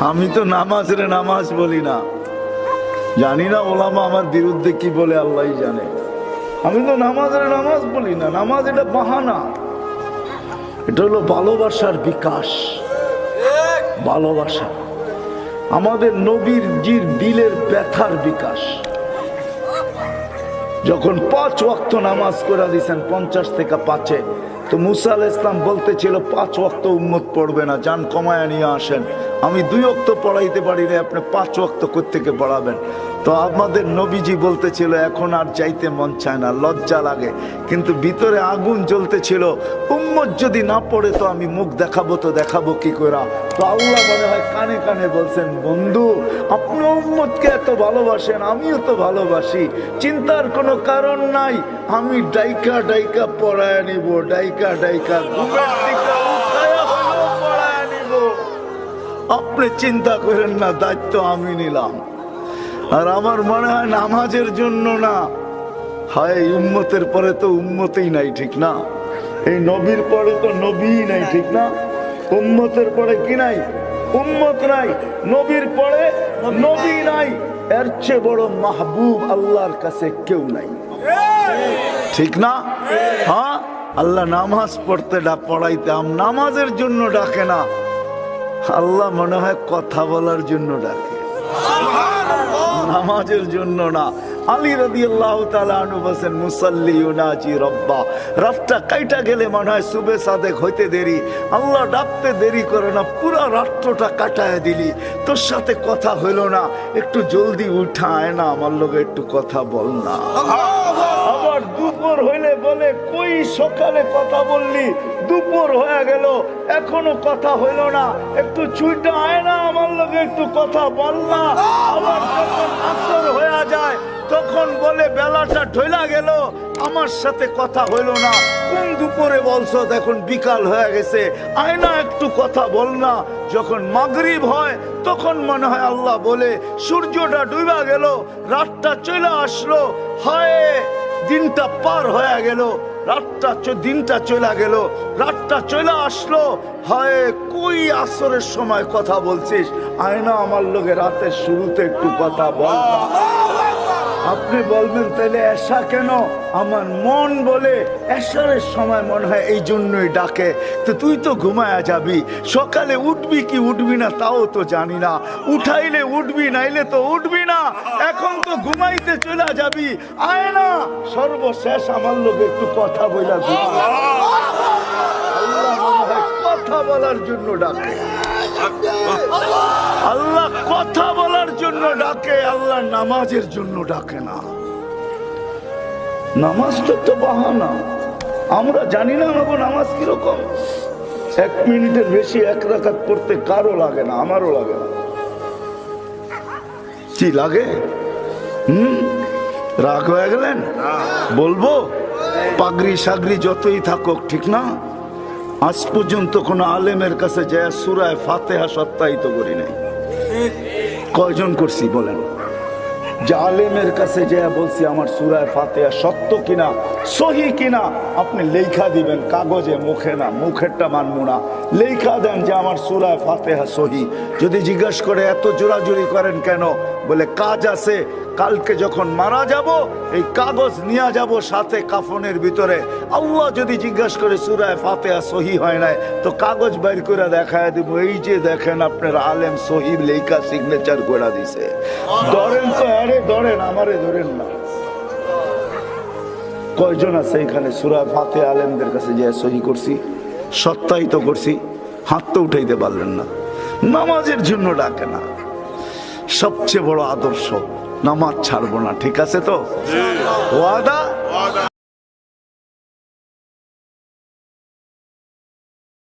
আমি তো নামাজ রে নামাজ বলি না। জানি না ওলামা আমার বিরুদ্ধে কি বলে আল্লাহ জানে। আমি তো নামাজ রে নামাজ বলি না, নামাজ এটা বাহানা। এটা হলো ভালোবাসার বিকাশ। ভালোবাসা। আমাদের নবীর জির দিলের ব্যথার বিকাশ। যখন পাঁচ ওয়াক্ত নামাজ করে দিয়েছেন পঞ্চাশ থেকে পাঁচে তো মুসা আল ইসলাম বলতেছিল, পাঁচ অক্ত উম্মত পড়বে না, যান কমায় নিয়ে আসেন। আমি দুই অক্ত পড়াইতে পারি না আপনি পাঁচ অক্ত থেকে পড়াবেন? তো আমাদের নবীজি বলতেছিল, এখন আর যাইতে মন চায় না, লজ্জা লাগে। কিন্তু ভিতরে আগুন জ্বলতেছিল, উম্মত যদি না পড়ে তো আমি মুখ দেখাবো তো দেখাবো কি করে তো আল্লাহ মনে হয় কানে কানে বলছেন, বন্ধু, আপনি উম্মতকে এত ভালোবাসেন, আমিও তো ভালোবাসি। চিন্তার কোনো কারণ নাই। আমি ডাইকা ডাইকা পড়ায় নিব, ডাইকা ডাইকা পড়ায় আপনি চিন্তা করেন না, দায়িত্ব আমি নিলাম। আর আমার মনে হয় নামাজের জন্য না। হয়, উম্মতের পরে তো উম্মতেই নাই, ঠিক না? এই নবীর পরে তো নবীই নাই, ঠিক না? উম্মতের পরে কি নাই? উম্মত নাই। নবীর পরে নবী নাই। এর চেয়ে বড় মাহবুব আল্লাহর কাছে কেউ নাই। ঠিক না? হ্যাঁ? আল্লাহ নামাজ পড়তে পড়াইতে আম নামাজের জন্য ডাকে না। আল্লাহ মনে হয় কথা বলার জন্য ডাকে। নামাজের জন্য না। আলী রদি আল্লাহ তালু বসেন মুসাল্লি ইউনাজি রব্বা। রাতটা কাইটা গেলে মনে হয় সুবে সাদেক হইতে দেরি। আল্লাহ ডাকতে দেরি করে না পুরা রাত্রটা কাটায় দিলি। তোর সাথে কথা হইল না একটু জলদি উঠায় না আমার লোকে একটু কথা বল না। আবার দুপুর হইলে বলে কই সকালে কথা বললি? দুপুর হয়ে গেল এখনও কথা হইল না। একটু ছুইটা আয় না আমার লোকে একটু কথা বল না। আবার যখন আসর হয়ে যায় তখন বলে, বেলাটা ঢইলা গেল, আমার সাথে কথা হইল না। কোন দুপুরে বলছো এখন বিকাল হয়ে গেছে। আয়না একটু কথা বল না। যখন মাগরিব হয়, তখন মনে হয় আল্লাহ বলে, সূর্যটা ডুবা গেল, রাতটা চলে আসলো, হায়, দিনটা পার হয়ে গেল, রাতটা দিনটা চলে গেল, রাতটা চলে আসলো, হয়, কই আসরের সময় কথা বলছিস? আয়না আমার লোকে রাতের শুরুতে একটু কথা বল। আপনি বলবেন তাহলে এসা কেন? আমার মন বলে এসারের সময় মনে হয় এই জন্যই ডাকে। তো তুই তো ঘুমায়া যাবি। সকালে উঠবি কি উঠবি না তাও তো জানি না। উঠাইলে উঠবি, নাইলে তো উঠবি না। এখন তো ঘুমাইতে চলে যাবি। আয় না, সর্বশেষ আমার লোক একটু কথা বইলা কথা বলার জন্য ডাকে। আল্লাহ কথা বলার জন্য ডাকে, আল্লাহ নামাজের জন্য ডাকে না। নামাজটা তো বাহানা। আমরা জানি না আমাকে নামাজ কীরকম। এক মিনিটের বেশি এক রাখাত পড়তে কারও লাগে না, আমারও লাগে না। কি লাগে? হুম? রাগ হয়ে গেলেন? বলব? পাগড়ি সাগরি যতই থাকুক, ঠিক না? আজ পর্যন্ত কোনো আলেমের কাছে যায়, সুরায় ফাতেহা সত্যায়িত করি নাই। কয়জন করছি বলেন? আলেমের কাছে যে বলছি, আমার সুরায় ফাতেহা সত্য কিনা, সহি কিনা, আপনি লেখা দিবেন, কাগজে মুখে না, মুখেরটা মানবো না। লেখা দেন যে, আমার সুরায় ফাতেহা সহি। যদি জিজ্ঞাসা করে, এত জোরাজুরি করেন কেন? বলে, কাজ আছে, কালকে যখন মারা যাব, এই কাগজ নিয়ে যাব সাথে কাফনের ভিতরে। আল্লাহ যদি জিজ্ঞাসা করে সুরায় ফাতেহা সহি হয় নাই? তো কাগজ বাইর করে দেখায় দিব, এই যে দেখেন, আপনার আলেম সহি লেখা সিগনেচার করে দিছে। ধরেন তো আরে ধরেন আমারে ধরেন না। কয়জন আছে এখানে? সুরা ফাতে আলেমদের কাছে যে সহি করছি সত্যায়িত করছি হাত তো উঠাইতে পারলেন না। নামাজের জন্য ডাকে না। সবচেয়ে বড় আদর্শ নামাজ ছাড়বো না ঠিক আছে তো? ওয়াদা?